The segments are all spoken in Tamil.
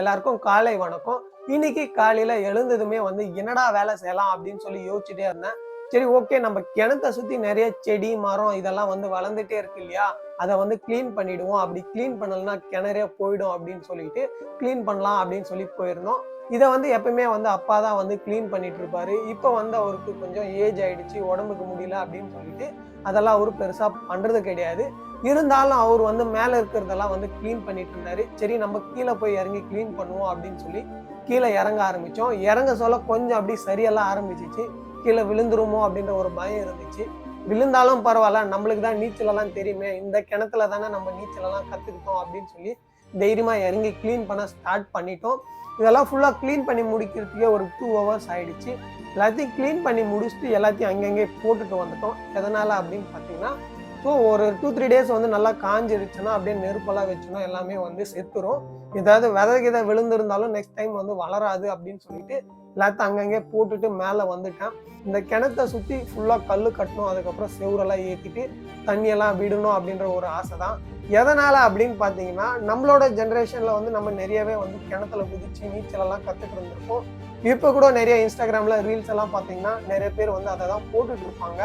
எல்லாருக்கும் காலை வணக்கம். இன்னைக்கு காலையில எழுந்ததுமே வந்து என்னடா வேலை செய்யலாம் அப்படின்னு சொல்லி யோசிச்சுட்டே இருந்தேன். சரி ஓகே நம்ம கிணத்தை சுத்தி நிறைய செடி மரம் இதெல்லாம் வந்து வளர்ந்துட்டே இருக்கு இல்லையா? அதை வந்து கிளீன் பண்ணிடுவோம். அப்படி கிளீன் பண்ணலன்னா கிணறே போயிடும் அப்படின்னு சொல்லிட்டு கிளீன் பண்ணலாம் அப்படின்னு சொல்லி போயிருந்தோம். இதை வந்து எப்பவுமே வந்து அப்பா தான் வந்து க்ளீன் பண்ணிட்டு இருப்பாரு இப்போ வந்து அவருக்கு கொஞ்சம் ஏஜ் ஆயிடுச்சு உடம்புக்கு முடியல அப்படின்னு சொல்லிட்டு அதெல்லாம் அவரு பெருசா பண்றது கிடையாது. இருந்தாலும் அவர் வந்து மேலே இருக்கிறதெல்லாம் வந்து க்ளீன் பண்ணிட்டு இருந்தாரு சரி நம்ம கீழே போய் இறங்கி க்ளீன் பண்ணுவோம் அப்படின்னு சொல்லி கீழே இறங்க ஆரம்பித்தோம் இறங்க சொல்ல கொஞ்சம் அப்படி சரியெல்லாம் ஆரம்பிச்சிச்சு. கீழே விழுந்துருமோ அப்படின்ற ஒரு பயம் இருந்துச்சு. விழுந்தாலும் பரவாயில்ல நம்மளுக்கு தான் நீச்சலெல்லாம் தெரியுமே. இந்த கிணத்துல தானே நம்ம நீச்சலெல்லாம் கற்றுக்கிட்டோம் அப்படின்னு சொல்லி தைரியமாக இறங்கி க்ளீன் பண்ண ஸ்டார்ட் பண்ணிட்டோம். இதெல்லாம் ஃபுல்லாக க்ளீன் பண்ணி முடிக்கிறதுக்கே ஒரு டூ ஹவர்ஸ் ஆகிடுச்சு எல்லாத்தையும் க்ளீன் பண்ணி முடிச்சுட்டு எல்லாத்தையும் அங்கங்கே போட்டுட்டு வந்துட்டோம். எதனால் அப்படின்னு பார்த்தீங்கன்னா ஸோ ஒரு டூ த்ரீ டேஸ் வந்து நல்லா காஞ்சிருச்சுன்னா அப்படியே நெருப்பெல்லாம் வச்சுன்னா எல்லாமே வந்து செத்துரும். ஏதாவது விதை கிதை விழுந்திருந்தாலும் நெக்ஸ்ட் டைம் வந்து வளராது அப்படின்னு சொல்லிட்டு எல்லாத்தையும் அங்கங்கே போட்டுட்டு மேலே வந்துட்டேன். இந்த கிணத்தை சுற்றி ஃபுல்லாக கல் கட்டணும் அதுக்கப்புறம் செவரெல்லாம் ஏற்றிட்டு தண்ணியெல்லாம் விடணும் அப்படின்ற ஒரு ஆசை தான். எதனால் அப்படின்னு பார்த்தீங்கன்னா நம்மளோட ஜென்ரேஷனில் வந்து நம்ம நிறையவே வந்து கிணத்துல குதிச்சு நீச்சலெல்லாம் கற்றுட்டு இருந்திருப்போம். இப்போ கூட நிறைய இன்ஸ்டாகிராமில் ரீல்ஸ் எல்லாம் பார்த்தீங்கன்னா நிறைய பேர் வந்து அதை தான் போட்டுட்டு இருப்பாங்க.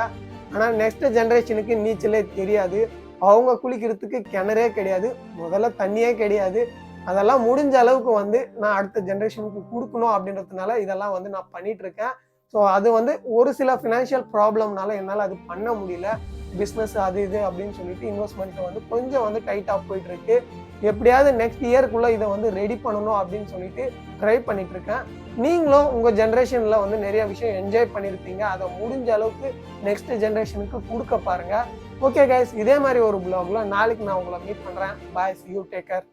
ஆனால் நெக்ஸ்ட் ஜென்ரேஷனுக்கு நீச்சலே தெரியாது. அவங்க குளிக்கிறதுக்கு கிணறே கிடையாது. முதல்ல தண்ணியே கிடையாது. அதெல்லாம் முடிஞ்ச அளவுக்கு வந்து நான் அடுத்த ஜென்ரேஷனுக்கு கொடுக்கணும் அப்படின்றதுனால இதெல்லாம் வந்து நான் பண்ணிட்டு இருக்கேன். ஸோ அது வந்து ஒரு சில ஃபினான்ஷியல் ப்ராப்ளம்னால என்னால் அது பண்ண முடியல. பிஸ்னஸ் அது இது அப்படின்னு சொல்லிட்டு இன்வெஸ்ட்மெண்ட் வந்து கொஞ்சம் வந்து டைட்டாக போயிட்டு இருக்கு எப்படியாவது நெக்ஸ்ட் இயர்க்குள்ளே இதை வந்து ரெடி பண்ணணும் அப்படின்னு சொல்லிட்டு ட்ரை பண்ணிட்டு இருக்கேன் நீங்களும் உங்கள் ஜென்ரேஷனில் வந்து நிறைய விஷயம் என்ஜாய் பண்ணியிருப்பீங்க அதை முடிஞ்ச அளவுக்கு நெக்ஸ்ட் ஜென்ரேஷனுக்கு கொடுக்க பாருங்கள் ஓகே கைஸ் இதே மாதிரி ஒரு பிளாக்ல நாளைக்கு நான் உங்களை மீட் பண்ணுறேன் பாய் யூ டேக்கர்